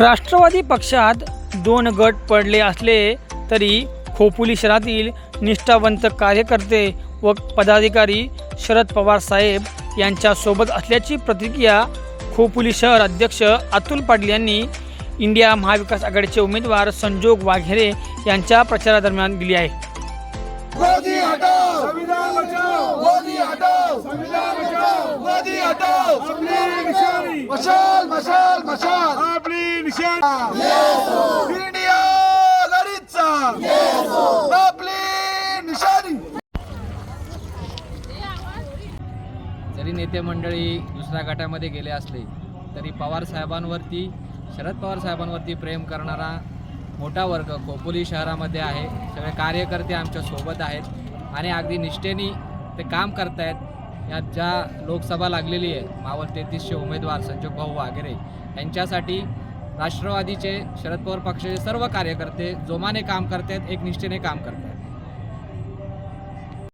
राष्ट्रवादी पक्षात दोन गट पडले असले तरी खोपोली शहरातील निष्ठावंत कार्यकर्ते व पदाधिकारी शरद पवार साहेब यांच्यासोबत असल्याची प्रतिक्रिया खोपोली शहर अध्यक्ष अतुल पाटील यांनी इंडिया महाविकास आघाडीचे उमेदवार संजोग वाघेरे यांच्या प्रचारादरम्यान दिली आहे. मशाल मशाल मशाल! इंडिया आपली निशाणी जरी नेते मंडळी दुसऱ्या गटामध्ये गेले असले तरी पवार साहेबांवरती शरद पवार साहेबांवरती प्रेम करणारा मोठा वर्ग खोपोली शहरामध्ये आहे. सगळे कार्यकर्ते आमच्यासोबत आहेत आणि अगदी निष्ठेने ते काम करतायत. यात ज्या लोकसभा लागलेली आहे मावळ तेहतीसशे उमेदवार संजोग भाऊ वागेरे यांच्यासाठी राष्ट्रवादीचे शरद पवार पक्षाचे सर्व कार्यकर्ते जोमाने काम करतात एक निष्ठेने काम करतात.